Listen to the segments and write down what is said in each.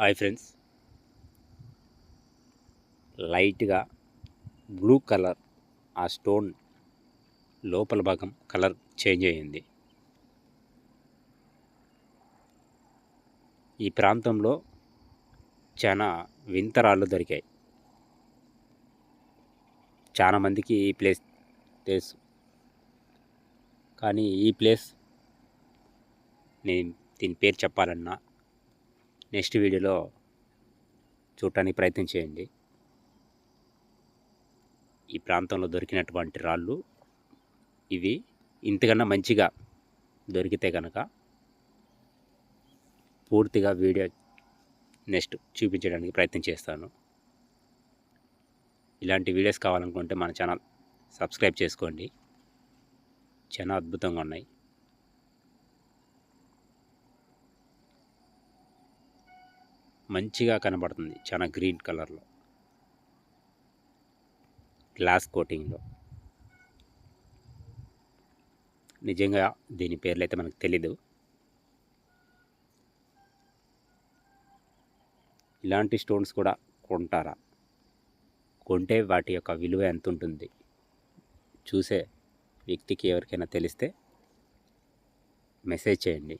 Hi friends. లైట్గా blue colour ఆ stone లోపల భాగం కలర్ చేంజ్ అయ్యింది. ఈ ప్రాంతంలో చాలా వింతరాళ్ళు దొరికాయి. చాలా మందికి ఈ ప్లేస్ తెలుసు. కానీ ఈ ప్లేస్ నేను దీని పేరు చెప్పాలన్నా నెక్స్ట్ వీడియోలో చూడటానికి ప్రయత్నం చేయండి. ఈ ప్రాంతంలో దొరికినటువంటి రాళ్ళు ఇవి ఇంతకన్నా మంచిగా దొరికితే కనుక పూర్తిగా వీడియో నెక్స్ట్ చూపించడానికి ప్రయత్నం చేస్తాను. ఇలాంటి వీడియోస్ కావాలనుకుంటే మన ఛానల్ సబ్స్క్రైబ్ చేసుకోండి. చాలా అద్భుతంగా ఉన్నాయి. మంచిగా కనబడుతుంది. చాలా గ్రీన్ కలర్లో. గ్లాస్ కోటింగ్లో. నిజంగా దీని పేర్లు అయితే మనకు తెలీదు. ఇలాంటి స్టోన్స్ కూడా కొంటారా? కొంటే వాటి యొక్క విలువ ఎంత ఉంటుంది చూసే వ్యక్తికి ఎవరికైనా తెలిస్తే మెసేజ్ చేయండి.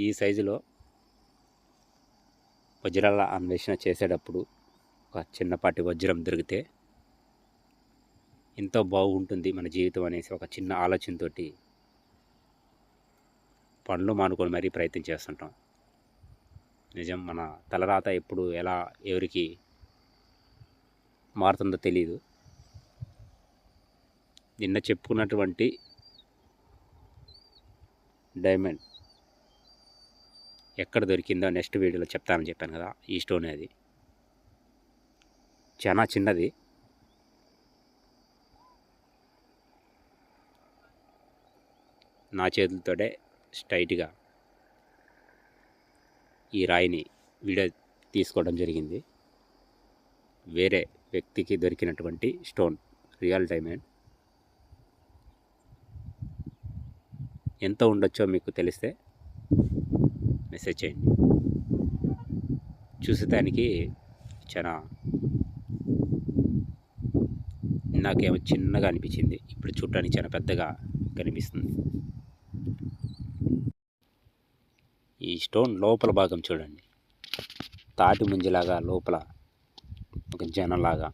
ఈ సైజులో వజ్రాల అన్వేషణ చేసేటప్పుడు ఒక చిన్నపాటి వజ్రం దొరికితే ఎంతో బాగుంటుంది మన జీవితం అనేసి ఒక చిన్న ఆలోచనతోటి పనులు మానుకొని మరీ ప్రయత్నం చేస్తుంటాం. నిజం మన తలరాత ఎప్పుడు ఎలా ఎవరికి మారుతుందో తెలియదు నిన్న చెప్పుకున్నటువంటి డైమండ్ ఎక్కడ దొరికిందో నెక్స్ట్ వీడియోలో చెప్తానని చెప్పాను కదా ఈ స్టోన్ అది. చాలా చిన్నది. నా చేతులతోటే స్ట్రైట్గా ఈ రాయిని వీడియో తీసుకోవడం జరిగింది. వేరే వ్యక్తికి దొరికినటువంటి స్టోన్ రియల్ డైమండ్ ఎంత ఉండొచ్చో మీకు తెలిస్తే మెసేజ్ చేయండి. చూసేదానికి చాలా నాకేమో చిన్నగా అనిపించింది. ఇప్పుడు చూడటానికి చాలా పెద్దగా కనిపిస్తుంది. ఈ స్టోన్ లోపల భాగం చూడండి. తాటి ముంజలాగా లోపల ఒక జనంలాగా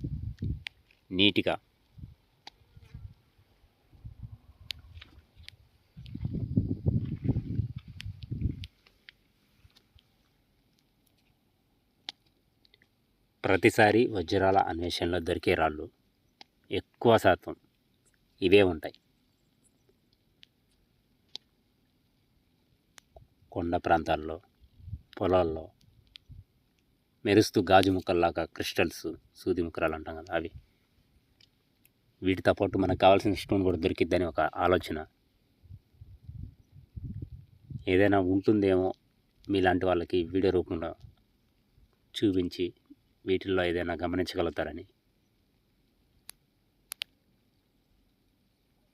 నీట్గా ప్రతిసారి వజ్రాల అన్వేషణలో దొరికే రాళ్ళు ఎక్కువ శాతం ఇవే ఉంటాయి. కొండ ప్రాంతాల్లో పొలాల్లో మెరుస్తూ గాజు ముక్కల్లాగా క్రిస్టల్స్ సూది ముక్కరాలు అంటాం కదా అవి. వీటితో పాటు మనకు కావాల్సిన స్టోన్ కూడా దొరికిద్దని ఒక ఆలోచన. ఏదైనా ఉంటుందేమో మీలాంటి వాళ్ళకి వీడియో రూపంలో చూపించి వీటిల్లో ఏదైనా గమనించగలుగుతారని.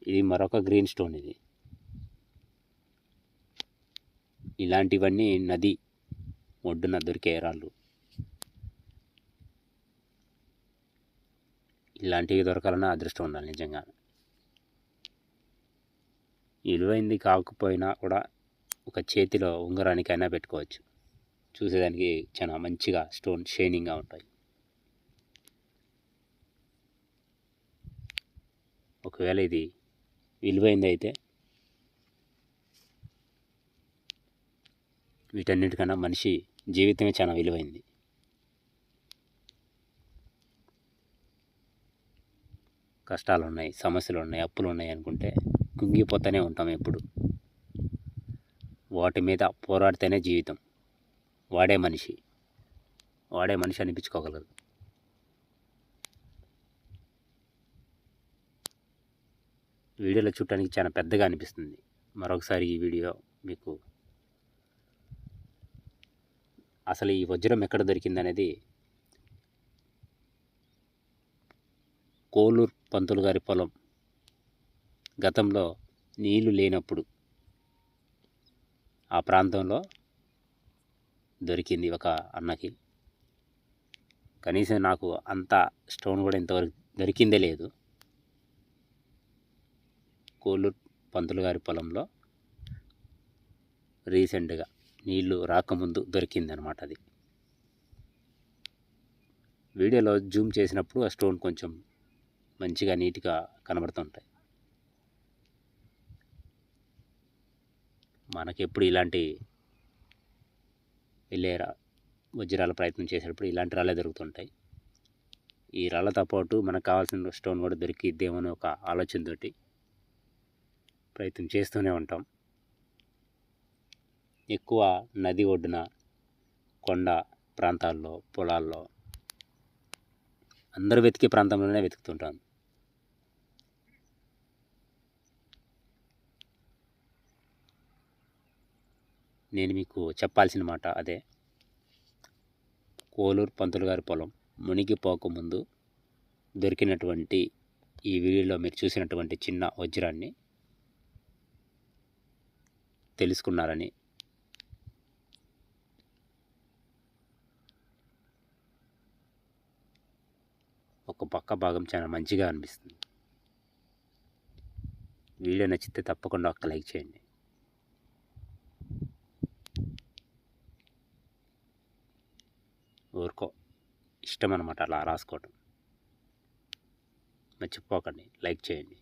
ఇది మరొక గ్రీన్ స్టోన్ ఇది. ఇలాంటివన్నీ నది ఒడ్డున దొరికే రాళ్ళు. ఇలాంటివి దొరకాలన్నా అదృష్టం ఉండాలి నిజంగా. విలువైంది కాకపోయినా కూడా ఒక చేతిలో ఉంగరానికైనా పెట్టుకోవచ్చు. చూసేదానికి చాలా మంచిగా స్టోన్ షైనింగ్గా ఉంటాయి. ఒకవేళ ఇది విలువైంది అయితే వీటన్నిటికన్నా మనిషి జీవితమే చాలా విలువైంది. కష్టాలు ఉన్నాయి సమస్యలు ఉన్నాయి అప్పులు ఉన్నాయి అనుకుంటే కుంగిపోతూనే ఉంటాం ఎప్పుడు. వాటి మీద పోరాడితేనే జీవితం. వాడే మనిషి. వాడే మనిషి అనిపించుకోగలరు వీడియోలో చూడటానికి చాలా పెద్దగా అనిపిస్తుంది. మరొకసారి ఈ వీడియో మీకు అసలు ఈ వజ్రం ఎక్కడ దొరికింది అనేది కోలూరు పంతులు గారి పొలం గతంలో నీళ్ళు లేనప్పుడు ఆ ప్రాంతంలో దొరికింది ఒక అన్నకి. కనీసం నాకు అంత స్టోన్ కూడా ఇంతవరకు దొరికిందే లేదు. కోళ్ళు పంతులు గారి పొలంలో రీసెంట్గా నీళ్ళు రాకముందు దొరికింది అనమాట అది. వీడియోలో జూమ్ చేసినప్పుడు ఆ స్టోన్ కొంచెం మంచిగా నీట్గా కనబడుతుంటాయి. మనకెప్పుడు ఇలాంటి వెళ్ళే వజ్రాల ప్రయత్నం చేసేటప్పుడు ఇలాంటి రాళ్ళే దొరుకుతుంటాయి. ఈ రాళ్ళతో పాటు మనకు కావాల్సిన స్టోన్ కూడా దొరికిద్దేమో అని ఒక ఆలోచనతోటి ప్రయత్నం చేస్తూనే ఉంటాం. ఎక్కువ నది ఒడ్డున కొండ ప్రాంతాల్లో పొలాల్లో అందరూ వెతికే ప్రాంతంలోనే వెతుకుతుంటాను నేను మీకు చెప్పాల్సిన మాట అదే. కోలూరు పంతులు గారి పొలం మునిగిపోకముందు దొరికినటువంటి ఈ వీడియోలో మీరు చూసినటువంటి చిన్న వజ్రాన్ని తెలుసుకున్నారని ఒక పక్క భాగం చాలా మంచిగా అనిపిస్తుంది. వీడియో నచ్చితే తప్పకుండా ఒక్క లైక్ చేయండి. ఊరుకో. ఇష్టం అనమాట అలా రాసుకోవటం. మర్చిపోకండి లైక్ చేయండి.